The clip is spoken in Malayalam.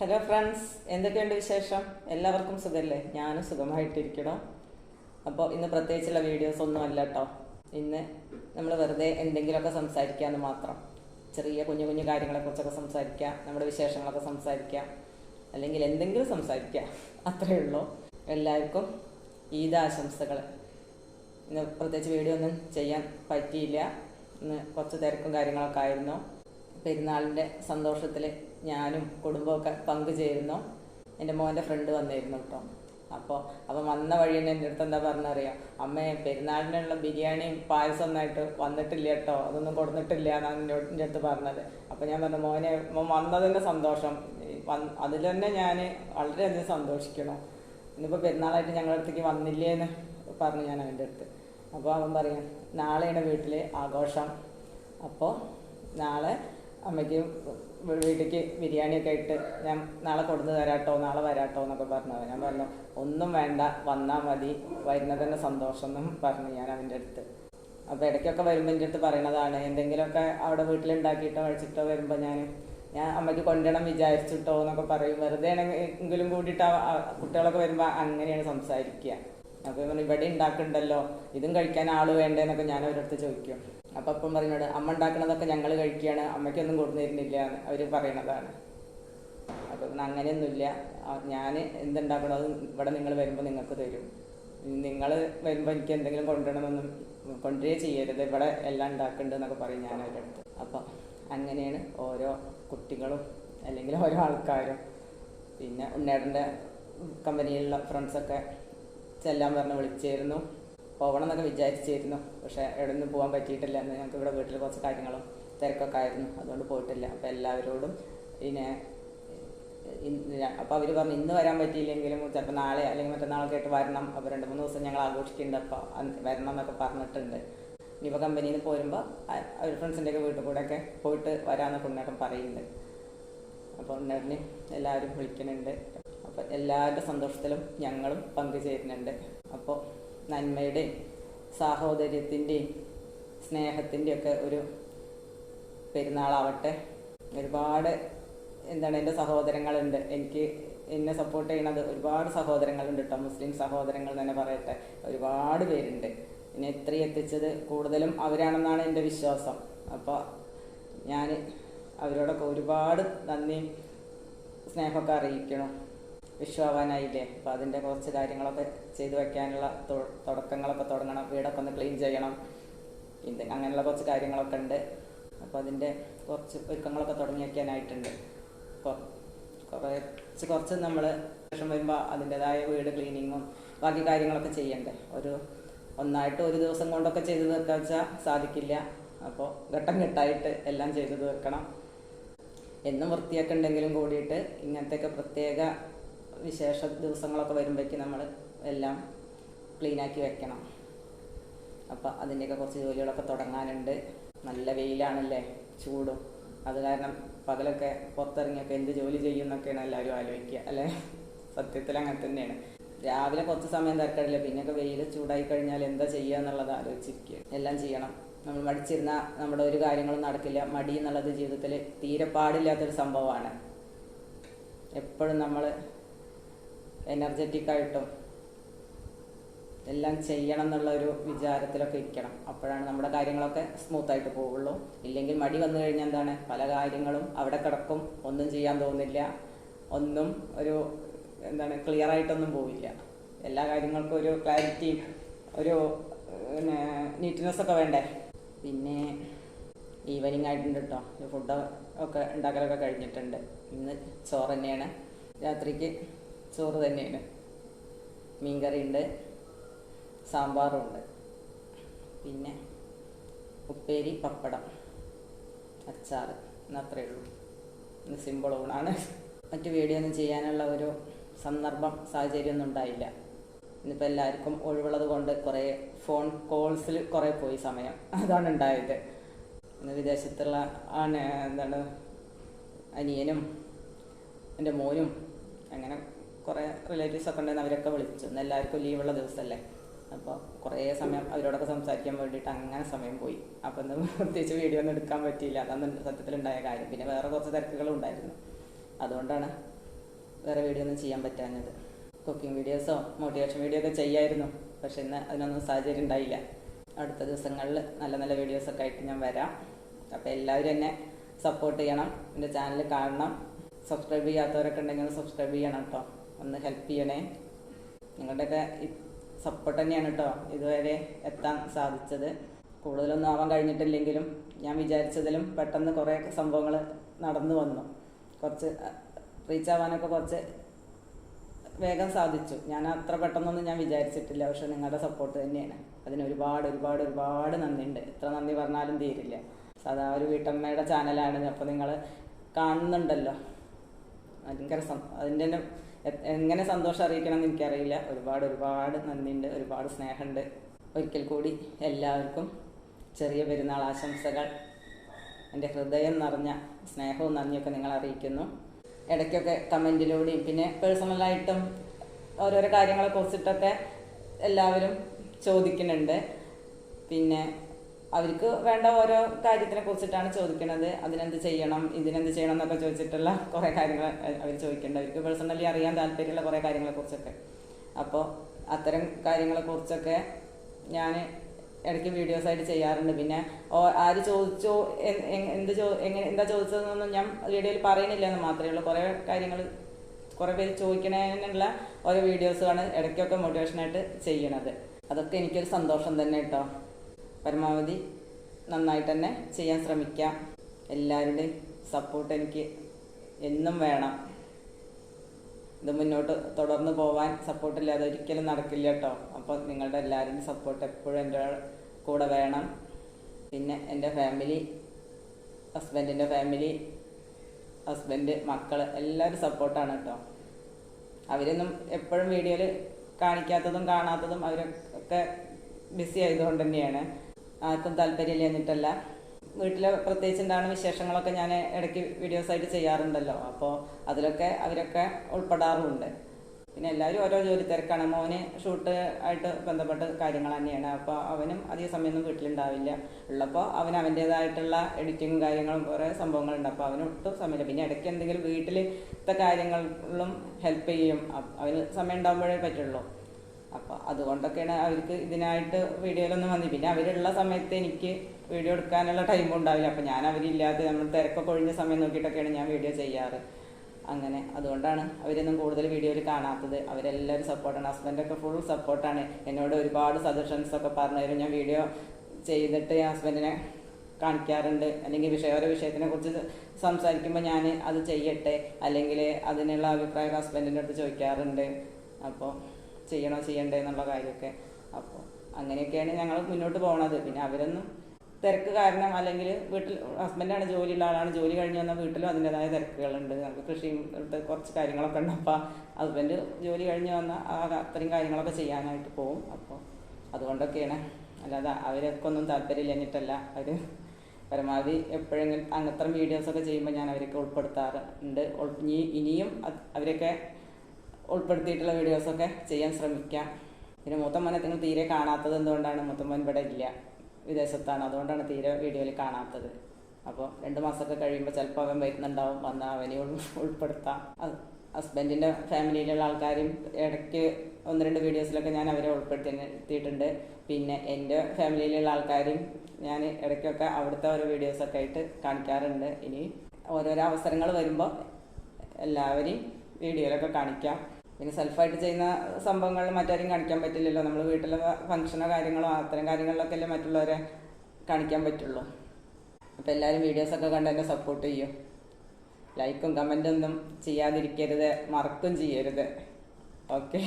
ഹലോ ഫ്രണ്ട്സ് എന്തൊക്കെയുണ്ട് വിശേഷം? എല്ലാവർക്കും സുഖമല്ലേ ഞാനും സുഖമായിട്ടിരിക്കണം? അപ്പോൾ ഇന്ന് പ്രത്യേകിച്ചുള്ള വീഡിയോസ് ഒന്നും അല്ല കേട്ടോ ഇന്ന് നമ്മൾ വെറുതെ എന്തെങ്കിലുമൊക്കെ സംസാരിക്കാമെന്ന് മാത്രം. ചെറിയ കുഞ്ഞു കുഞ്ഞു കാര്യങ്ങളെ കുറിച്ചൊക്കെ സംസാരിക്കാം നമ്മുടെ വിശേഷങ്ങളൊക്കെ സംസാരിക്കാം അല്ലെങ്കിൽ എന്തെങ്കിലും സംസാരിക്കാം. അത്രയേ ഉള്ളൂ. എല്ലാവർക്കും ഈദ് ആശംസകൾ ഇന്ന് പ്രത്യേകിച്ച് വീഡിയോ ഒന്നും ചെയ്യാൻ പറ്റിയില്ല. ഇന്ന് കുറച്ച് തിരക്കും കാര്യങ്ങളൊക്കെ ആയിരുന്നു. പെരുന്നാളിന്റെ സന്തോഷത്തിൽ ഞാനും കുടുംബമൊക്കെ പങ്കുചേരുന്നു. എന്റെ മോന്റെ ഫ്രണ്ട് വന്നിരുന്നു കേട്ടോ. അപ്പോൾ അപ്പം വന്ന വഴി തന്നെ എന്റെ അടുത്ത് എന്താ പറഞ്ഞറിയാം? അമ്മേ പെരുന്നാളിനുള്ള ബിരിയാണിയും പായസം ഒന്നായിട്ട് വന്നിട്ടില്ല കേട്ടോ. അതൊന്നും കൊടുത്തിട്ടില്ല എന്നാണ് എന്നോട് എന്റെ അടുത്ത് പറഞ്ഞത്. അപ്പോൾ ഞാൻ പറഞ്ഞു മോനെ വന്നതിന്റെ സന്തോഷം. വന്ന് അതിൽ തന്നെ ഞാൻ വളരെയധികം സന്തോഷിക്കണം. ഇന്നിപ്പോൾ പെരുന്നാളായിട്ട് ഞങ്ങളുടെ അടുത്തേക്ക് വന്നില്ലേ എന്ന് പറഞ്ഞു ഞാൻ അവന്റെ അടുത്ത്. അപ്പോൾ അവൻ പറയാം നാളെയാണ് വീട്ടിൽ ആഘോഷം. അപ്പോൾ നാളെ അമ്മയ്ക്ക് വീട്ടിലേക്ക് ബിരിയാണിയൊക്കെ ഇട്ട് ഞാൻ നാളെ കൊടുന്ന് തരാട്ടോ നാളെ വരാട്ടോ എന്നൊക്കെ പറഞ്ഞു ഞാൻ പറഞ്ഞു ഒന്നും വേണ്ട വന്നാൽ മതി. വരുന്നത് തന്നെ സന്തോഷം എന്നും പറഞ്ഞു ഞാൻ അവന്റെ അടുത്ത്. അപ്പോൾ ഇടയ്ക്കൊക്കെ വരുമ്പോൾ എന്റെ അടുത്ത് പറയണതാണ് എന്തെങ്കിലുമൊക്കെ അവിടെ വീട്ടിലുണ്ടാക്കിയിട്ടോ കഴിച്ചിട്ടോ വരുമ്പോൾ ഞാൻ ഞാൻ അമ്മയ്ക്ക് കൊണ്ടുവരണം വിചാരിച്ചിട്ടോ എന്നൊക്കെ പറയും. വെറുതെ എങ്കിലും കൂടിയിട്ട് കുട്ടികളൊക്കെ വരുമ്പോൾ അങ്ങനെയാണ് സംസാരിക്കുക അപ്പോൾ ഇവിടെ ഉണ്ടാക്കുന്നുണ്ടല്ലോ ഇതും കഴിക്കാൻ ആൾ വേണ്ടേന്നൊക്കെ ഞാൻ അവരടുത്ത് ചോദിക്കും. അപ്പം അപ്പം പറയുന്നത് അമ്മ ഉണ്ടാക്കണതൊക്കെ ഞങ്ങൾ കഴിക്കുകയാണ് അമ്മയ്ക്കൊന്നും കൊടുത്തു തരുന്നില്ല എന്ന് അവർ പറയണതാണ്. അപ്പം അങ്ങനെയൊന്നുമില്ല. ഞാൻ എന്തുണ്ടാക്കണോ അത് ഇവിടെ നിങ്ങൾ വരുമ്പോൾ നിങ്ങൾക്ക് തരും. നിങ്ങൾ വരുമ്പോൾ എനിക്ക് എന്തെങ്കിലും കൊണ്ടുവരണമെന്നും കൊണ്ടുവരികയേ ചെയ്യരുത്. ഇവിടെ എല്ലാം ഉണ്ടാക്കുന്നുണ്ട് എന്നൊക്കെ പറയും ഞാൻ അവരുടെ അടുത്ത്. അപ്പം അങ്ങനെയാണ് ഓരോ കുട്ടികളും അല്ലെങ്കിൽ ഓരോ ആൾക്കാരും. പിന്നെ ഉണ്ണേടന്റെ കമ്പനിയിലുള്ള ഫ്രണ്ട്സൊക്കെ ചെല്ലാൻ പറഞ്ഞ് വിളിച്ചായിരുന്നു പോകണം എന്നൊക്കെ വിചാരിച്ചിരുന്നു. പക്ഷേ എവിടെ നിന്ന് പോകാൻ പറ്റിയിട്ടില്ല. എന്ന് ഞങ്ങൾക്ക് ഇവിടെ വീട്ടിൽ കുറച്ച് കാര്യങ്ങളും തിരക്കൊക്കെ ആയിരുന്നു. അതുകൊണ്ട് പോയിട്ടില്ല. അപ്പോൾ എല്ലാവരോടും പിന്നെ അപ്പോൾ അവർ പറഞ്ഞു ഇന്ന് വരാൻ പറ്റിയില്ലെങ്കിലും ചിലപ്പോൾ നാളെ അല്ലെങ്കിൽ മറ്റന്നാളൊക്കെ ആയിട്ട് വരണം. അപ്പോൾ രണ്ട് മൂന്ന് ദിവസം ഞങ്ങൾ ആഘോഷിക്കുന്നുണ്ട്. അപ്പോൾ വരണം എന്നൊക്കെ പറഞ്ഞിട്ടുണ്ട്. ഇനിയിപ്പോൾ കമ്പനിയിൽ നിന്ന് പോരുമ്പോൾ അവർ ഫ്രണ്ട്സിന്റെ ഒക്കെ വീട്ടിൽ കൂടെ ഒക്കെ പോയിട്ട് വരാമെന്നൊക്കെ ഉണ്ണേട്ടൻ പറയുന്നുണ്ട്. അപ്പോൾ ഉണ്ണേട്ടന് എല്ലാവരും വിളിക്കുന്നുണ്ട്. അപ്പോൾ എല്ലാവരുടെ സന്തോഷത്തിലും ഞങ്ങളും പങ്കുചേരുന്നുണ്ട്. അപ്പോൾ നന്മയുടെയും സാഹോദര്യത്തിന്റെയും സ്നേഹത്തിന്റെയും ഒക്കെ ഒരു പെരുന്നാളാവട്ടെ. ഒരുപാട് എന്താണ് എന്റെ സഹോദരങ്ങളുണ്ട്. എനിക്ക് എന്നെ സപ്പോർട്ട് ചെയ്യണത് ഒരുപാട് സഹോദരങ്ങളുണ്ട് കേട്ടോ മുസ്ലിം സഹോദരങ്ങൾ തന്നെ പറയട്ടെ. ഒരുപാട് പേരുണ്ട്. എന്നെ ഇത്രയും എത്തിച്ചത് കൂടുതലും അവരാണെന്നാണ് എന്റെ വിശ്വാസം. അപ്പോൾ ഞാൻ അവരോടൊക്കെ ഒരുപാട് നന്ദിയും സ്നേഹമൊക്കെ അറിയിക്കണം. വിഷുവാവാനായില്ലേ അപ്പോൾ അതിന്റെ കുറച്ച് കാര്യങ്ങളൊക്കെ ചെയ്തു വെക്കാനുള്ള തുടക്കങ്ങളൊക്കെ തുടങ്ങണം. വീടൊക്കെ ഒന്ന് ക്ലീൻ ചെയ്യണം. അങ്ങനെയുള്ള കുറച്ച് കാര്യങ്ങളൊക്കെ ഉണ്ട്. അപ്പോൾ അതിന്റെ കുറച്ച് ഒരുക്കങ്ങളൊക്കെ തുടങ്ങി വയ്ക്കാനായിട്ടുണ്ട് കുറച്ച് കുറച്ച് നമ്മൾ ശേഷം വരുമ്പോൾ അതിന്റെതായ വീട് ക്ലീനിങ്ങും ബാക്കി കാര്യങ്ങളൊക്കെ ചെയ്യണ്ടേ? ഒരു ഒന്നായിട്ട് ഒരു ദിവസം കൊണ്ടൊക്കെ ചെയ്തു തീർക്കാൻ വെച്ചാൽ സാധിക്കില്ല. അപ്പോൾ ഘട്ടം ഘട്ടമായിട്ട് എല്ലാം ചെയ്തു തീർക്കണം എന്നും വൃത്തിയൊക്കെ ഉണ്ടെങ്കിലും കൂടിയിട്ട് ഇങ്ങനത്തെയൊക്കെ പ്രത്യേക വിശേഷ ദിവസങ്ങളൊക്കെ വരുമ്പോഴേക്ക് നമ്മൾ എല്ലാം ക്ലീനാക്കി വെക്കണം. അപ്പോൾ അതിന്റെയൊക്കെ കുറച്ച് ജോലികളൊക്കെ തുടങ്ങാനുണ്ട്. നല്ല വെയിലാണല്ലേ ചൂടും. അത് കാരണം പകലൊക്കെ പുറത്തിറങ്ങിയൊക്കെ എന്ത് ജോലി ചെയ്യുന്നൊക്കെയാണ് എല്ലാവരും ആലോചിക്കുക അല്ലേ? സത്യത്തിൽ അങ്ങനെ തന്നെയാണ്. രാവിലെ കുറച്ച് സമയം തിരക്കടില്ല പിന്നെയൊക്കെ വെയിൽ ചൂടായി കഴിഞ്ഞാൽ എന്താ ചെയ്യുക എന്നുള്ളത് ആലോചിച്ചിരിക്കുക എല്ലാം ചെയ്യണം. നമ്മൾ മടിച്ചിരുന്ന നമ്മുടെ ഒരു കാര്യങ്ങളും നടക്കില്ല. മടി എന്നുള്ളത് ജീവിതത്തിൽ തീരെ പാടില്ലാത്തൊരു സംഭവമാണ്. എപ്പോഴും നമ്മൾ എനർജറ്റിക് ആയിട്ടും എല്ലാം ചെയ്യണം എന്നുള്ള ഒരു വിചാരത്തിലൊക്കെ ഇരിക്കണം. അപ്പോഴാണ് നമ്മുടെ കാര്യങ്ങളൊക്കെ സ്മൂത്ത് ആയിട്ട് പോവുള്ളൂ. ഇല്ലെങ്കിൽ മടി വന്നു കഴിഞ്ഞാൽ എന്താണ്? പല കാര്യങ്ങളും അവിടെ കിടക്കും. ഒന്നും ചെയ്യാൻ തോന്നില്ല. ഒന്നും ഒരു എന്താണ് ക്ലിയർ ആയിട്ടൊന്നും പോവില്ല. എല്ലാ കാര്യങ്ങൾക്കും ഒരു ക്ലാരിറ്റി ഒരു നീറ്റ്നെസ് ഒക്കെ വേണ്ടേ? പിന്നെ ഈവനിങ് ആയിട്ടുണ്ട് കേട്ടോ ഫുഡ് ഒക്കെ ഉണ്ടാക്കലൊക്കെ കഴിഞ്ഞിട്ടുണ്ട്. ഇന്ന് ചോറ് തന്നെയാണ്. രാത്രിക്ക് ചോറ് തന്നെയാണ്. മീൻകറി ഉണ്ട് സാമ്പാറുണ്ട് പിന്നെ ഉപ്പേരി പപ്പടം അച്ചാർ എന്നത്രേ ഉള്ളൂ. ഇന്ന് സിമ്പിൾ ഊണാണ് മറ്റു വീഡിയോ ഒന്നും ചെയ്യാനുള്ള ഒരു സന്ദർഭം സാഹചര്യമൊന്നും ഉണ്ടായില്ല. ഇന്നിപ്പോൾ എല്ലാവർക്കും ഒഴിവുള്ളത് കൊണ്ട് കുറേ ഫോൺ കോൾസിൽ കുറേ പോയി സമയം. അതാണ് ഉണ്ടായത്. ഇന്ന് വിദേശത്തുള്ള ആണ് എന്താണ് അനിയനും എന്റെ മോനും അങ്ങനെ കുറേ റിലേറ്റീവ്സ് ഒക്കെ ഉണ്ടായിരുന്നു അവരൊക്കെ വിളിച്ചു. എല്ലാവർക്കും ലീവുള്ള ദിവസമല്ലേ അപ്പോൾ കുറേ സമയം അവരോടൊക്കെ സംസാരിക്കാൻ വേണ്ടിയിട്ട് അങ്ങനെ സമയം പോയി. അപ്പോൾ ഇന്ന് പ്രത്യേകിച്ച് വീഡിയോ ഒന്നും എടുക്കാൻ പറ്റിയില്ല. അതാണ് സത്യത്തിലുണ്ടായ കാര്യം. പിന്നെ വേറെ കുറച്ച് തിരക്കുകളും ഉണ്ടായിരുന്നു. അതുകൊണ്ടാണ് വേറെ വീഡിയോ ഒന്നും ചെയ്യാൻ പറ്റാഞ്ഞത്. കുക്കിംഗ് വീഡിയോസോ മോട്ടിവേഷൻ വീഡിയോ ഒക്കെ ചെയ്യായിരുന്നു. പക്ഷെ ഇന്ന് അതിനൊന്നും സാഹചര്യം ഉണ്ടായില്ല. അടുത്ത ദിവസങ്ങളിൽ നല്ല നല്ല വീഡിയോസൊക്കെ ആയിട്ട് ഞാൻ വരാം. അപ്പോൾ എല്ലാവരും എന്നെ സപ്പോർട്ട് ചെയ്യണം. എന്റെ ചാനൽ കാണണം. സബ്സ്ക്രൈബ് ചെയ്യാത്തവരൊക്കെ ഉണ്ടെങ്കിൽ സബ്സ്ക്രൈബ് ചെയ്യണം കേട്ടോ ഒന്ന് ഹെൽപ്പ് ചെയ്യണേ. നിങ്ങളുടെയൊക്കെ സപ്പോർട്ട് തന്നെയാണ് കേട്ടോ ഇതുവരെ എത്താൻ സാധിച്ചത്. കൂടുതലൊന്നും ആവാൻ കഴിഞ്ഞിട്ടില്ലെങ്കിലും ഞാൻ വിചാരിച്ചതിലും പെട്ടെന്ന് കുറേ സംഭവങ്ങൾ നടന്നു വന്നു. കുറച്ച് റീച്ച് ആവാനൊക്കെ കുറച്ച് വേഗം സാധിച്ചു. ഞാൻ അത്ര പെട്ടെന്നൊന്നും ഞാൻ വിചാരിച്ചിട്ടില്ല. പക്ഷെ നിങ്ങളുടെ സപ്പോർട്ട് തന്നെയാണ്. അതിന് ഒരുപാട് ഒരുപാട് ഒരുപാട് നന്ദിയുണ്ട്. എത്ര നന്ദി പറഞ്ഞാലും തീരില്ല. സാധാ ഒരു വീട്ടമ്മയുടെ ചാനലാണ് അപ്പോൾ നിങ്ങൾ കാണുന്നുണ്ടല്ലോ. ഭയങ്കര സം- അതിന്റെ തന്നെ എങ്ങനെ സന്തോഷം അറിയിക്കണം എന്ന് എനിക്കറിയില്ല. ഒരുപാട് ഒരുപാട് നന്ദിയുണ്ട് ഒരുപാട് സ്നേഹമുണ്ട്. ഒരിക്കൽ കൂടി എല്ലാവർക്കും ചെറിയ പെരുന്നാൾ ആശംസകൾ. എന്റെ ഹൃദയം നിറഞ്ഞ സ്നേഹവും നന്ദിയൊക്കെ നിങ്ങൾ അറിയിക്കുന്നു. ഇടയ്ക്കൊക്കെ കമന്റിലൂടെയും പിന്നെ പേഴ്സണലായിട്ടും ഓരോരോ കാര്യങ്ങളെ കുറിച്ചിട്ടൊക്കെ എല്ലാവരും ചോദിക്കുന്നുണ്ട്. പിന്നെ അവർക്ക് വേണ്ട ഓരോ കാര്യത്തിനെ കുറിച്ചിട്ടാണ് ചോദിക്കുന്നത് അതിനെന്ത് ചെയ്യണം? ഇതിനെന്ത് ചെയ്യണം എന്നൊക്കെ ചോദിച്ചിട്ടുള്ള കുറേ കാര്യങ്ങൾ അവർ ചോദിക്കേണ്ടത് അവർക്ക് പേഴ്സണലി അറിയാൻ താല്പര്യമുള്ള കുറേ കാര്യങ്ങളെ കുറിച്ചൊക്കെ. അപ്പോൾ അത്തരം കാര്യങ്ങളെ കുറിച്ചൊക്കെ ഞാൻ ഇടയ്ക്ക് വീഡിയോസ് ആയിട്ട് ചെയ്യാറുണ്ട്. പിന്നെ ആര് ചോദിച്ചോ എന്ത് ചോ എങ്ങനെ എന്താ ചോദിച്ചതെന്നൊന്നും ഞാൻ വീഡിയോയിൽ പറയുന്നില്ല എന്ന് മാത്രമേ ഉള്ളൂ. കുറേ കാര്യങ്ങൾ കുറേ പേര് ചോദിക്കണതിനുള്ള ഓരോ വീഡിയോസുമാണ് ഇടയ്ക്കൊക്കെ മോട്ടിവേഷനായിട്ട് ചെയ്യണത്. അതൊക്കെ എനിക്കൊരു സന്തോഷം തന്നെ കേട്ടോ പരമാവധി നന്നായിട്ട് തന്നെ ചെയ്യാൻ ശ്രമിക്കാം. എല്ലാവരുടെയും സപ്പോർട്ട് എനിക്ക് എന്നും വേണം. ഇത് മുന്നോട്ട് തുടർന്ന് പോവാൻ സപ്പോർട്ടില്ലാതെ ഒരിക്കലും നടക്കില്ല കേട്ടോ അപ്പോൾ നിങ്ങളുടെ എല്ലാവരുടെയും സപ്പോർട്ട് എപ്പോഴും എന്റെ കൂടെ വേണം. പിന്നെ എന്റെ ഫാമിലി ഹസ്ബൻഡിന്റെ ഫാമിലി ഹസ്ബൻഡ് മക്കൾ എല്ലാവരും സപ്പോർട്ടാണ് കേട്ടോ അവരൊന്നും എപ്പോഴും വീഡിയോയിൽ കാണിക്കാത്തതും കാണാത്തതും അവരൊക്കെ ബിസി ആയതുകൊണ്ട് തന്നെയാണ്. ആർക്കും താല്പര്യമില്ല എന്നിട്ടല്ല. വീട്ടിൽ പ്രത്യേകിച്ച് എന്താണ് വിശേഷങ്ങളൊക്കെ ഞാൻ ഇടയ്ക്ക് വീഡിയോസ് ആയിട്ട് ചെയ്യാറുണ്ടല്ലോ. അപ്പോൾ അതിലൊക്കെ അവരൊക്കെ ഉൾപ്പെടാറുമുണ്ട്. പിന്നെ എല്ലാവരും ഓരോ ജോലി തിരക്കാണ്. മോന് ഷൂട്ട് ആയിട്ട് ബന്ധപ്പെട്ട കാര്യങ്ങൾ തന്നെയാണ്. അപ്പോൾ അവനും അധിക സമയമൊന്നും വീട്ടിലുണ്ടാവില്ല. ഉള്ളപ്പോൾ അവൻ അവന്റേതായിട്ടുള്ള എഡിറ്റിങ്ങും കാര്യങ്ങളും കുറേ സംഭവങ്ങളുണ്ട്. അപ്പോൾ അവന് ഒട്ടും സമയമില്ല. പിന്നെ ഇടയ്ക്ക് എന്തെങ്കിലും വീട്ടിലത്തെ കാര്യങ്ങളിലും ഹെൽപ്പ് ചെയ്യും. അവന് സമയം ഉണ്ടാകുമ്പോഴേ പറ്റുള്ളൂ. അപ്പോൾ അതുകൊണ്ടൊക്കെയാണ് അവർക്ക് ഇതിനായിട്ട് വീഡിയോയിലൊന്നും വന്നി പിന്നെ അവരുള്ള സമയത്ത് എനിക്ക് വീഡിയോ എടുക്കാനുള്ള ടൈം ഉണ്ടാവില്ല. അപ്പോൾ ഞാൻ അവരില്ലാതെ നമ്മൾ തിരക്കൊക്കെ ഒഴിഞ്ഞ സമയം നോക്കിയിട്ടൊക്കെയാണ് ഞാൻ വീഡിയോ ചെയ്യാറ്. അങ്ങനെ അതുകൊണ്ടാണ് അവരൊന്നും കൂടുതൽ വീഡിയോയിൽ കാണാത്തത്. അവരെല്ലാവരും സപ്പോർട്ടാണ് ഹസ്ബൻഡൊക്കെ ഫുൾ സപ്പോർട്ടാണ് എന്നോട് ഒരുപാട് സജഷൻസ് ഒക്കെ പറഞ്ഞു ഞാൻ വീഡിയോ ചെയ്തിട്ട് ഹസ്ബൻഡിനെ കാണിക്കാറുണ്ട്. അല്ലെങ്കിൽ വിഷയ ഓരോ വിഷയത്തിനെ കുറിച്ച് സംസാരിക്കുമ്പോൾ ഞാൻ അത് ചെയ്യട്ടെ? അല്ലെങ്കിൽ അതിനുള്ള അഭിപ്രായം ഹസ്ബൻഡിന്റെ അടുത്ത് ചോദിക്കാറുണ്ട്. അപ്പോൾ ചെയ്യണോ ചെയ്യണ്ടേ എന്നുള്ള കാര്യമൊക്കെ. അപ്പോൾ അങ്ങനെയൊക്കെയാണ് ഞങ്ങൾ മുന്നോട്ട് പോകണത് പിന്നെ അവരൊന്നും തിരക്ക് കാരണം അല്ലെങ്കിൽ വീട്ടിൽ ഹസ്ബൻഡാണ് ജോലിയുള്ള ആളാണ് ജോലി കഴിഞ്ഞ് വന്നാൽ വീട്ടിലും അതിന്റെതായ തിരക്കുകളുണ്ട്. നമുക്ക് ഇവിടുത്തെ കുറച്ച് കാര്യങ്ങളൊക്കെ ഉണ്ട്. അപ്പോൾ ഹസ്ബൻഡ് ജോലി കഴിഞ്ഞ് വന്നാൽ അത്രയും കാര്യങ്ങളൊക്കെ ചെയ്യാനായിട്ട് പോകും അപ്പോൾ അതുകൊണ്ടൊക്കെയാണ്. അല്ലാതെ അവരൊക്കെ ഒന്നും താല്പര്യമില്ലഞ്ഞിട്ടല്ല അവർ പരമാവധി എപ്പോഴെങ്കിലും അങ്ങനത്തെ വീഡിയോസൊക്കെ ചെയ്യുമ്പോൾ ഞാൻ അവരൊക്കെ ഉൾപ്പെടുത്താറുണ്ട് ഉൾ- ഇനി ഇനിയും അവരൊക്കെ ഉൾപ്പെടുത്തിയിട്ടുള്ള വീഡിയോസൊക്കെ ചെയ്യാൻ ശ്രമിക്കാം. പിന്നെ മൊത്തം മോനെ നിങ്ങൾ തീരെ കാണാത്തത് എന്തുകൊണ്ടാണ്? മൊത്തം മോൻ ഇവിടെ ഇല്ല. വിദേശത്താണ്. അതുകൊണ്ടാണ് തീരെ വീഡിയോയിൽ കാണാത്തത്. അപ്പോൾ രണ്ട് മാസമൊക്കെ കഴിയുമ്പോൾ ചിലപ്പോൾ അവൻ വരുന്നുണ്ടാവും. വന്നാൽ അവനെ ഉൾപ്പെടുത്താം. ഹസ്ബൻഡിന്റെ ഫാമിലിയിലുള്ള ആൾക്കാരും ഇടയ്ക്ക് ഒന്ന് രണ്ട് വീഡിയോസിലൊക്കെ ഞാൻ അവരെ ഉൾപ്പെടുത്തിയിട്ടുണ്ട്. പിന്നെ എന്റെ ഫാമിലിയിലുള്ള ആൾക്കാരും ഞാൻ ഇടയ്ക്കൊക്കെ അവിടുത്തെ ഓരോ വീഡിയോസൊക്കെ ആയിട്ട് കാണിക്കാറുണ്ട്. ഇനി ഓരോരോ അവസരങ്ങൾ വരുമ്പോൾ എല്ലാവരെയും വീഡിയോയിലൊക്കെ കാണിക്കാം. പിന്നെ സെൽഫായിട്ട് ചെയ്യുന്ന സംഭവങ്ങൾ മറ്റാരും കാണിക്കാൻ പറ്റില്ലല്ലോ. നമ്മൾ വീട്ടിലെ ഫംഗ്ഷനോ കാര്യങ്ങളോ അത്തരം കാര്യങ്ങളിലൊക്കെ അല്ലേ മറ്റുള്ളവരെ കാണിക്കാൻ പറ്റുള്ളൂ. അപ്പോൾ എല്ലാവരും വീഡിയോസൊക്കെ കണ്ട് എന്നെ സപ്പോർട്ട് ചെയ്യും. ലൈക്കും കമന്റൊന്നും ചെയ്യാതിരിക്കരുത്. മറക്കും ചെയ്യരുത്. ഓക്കെ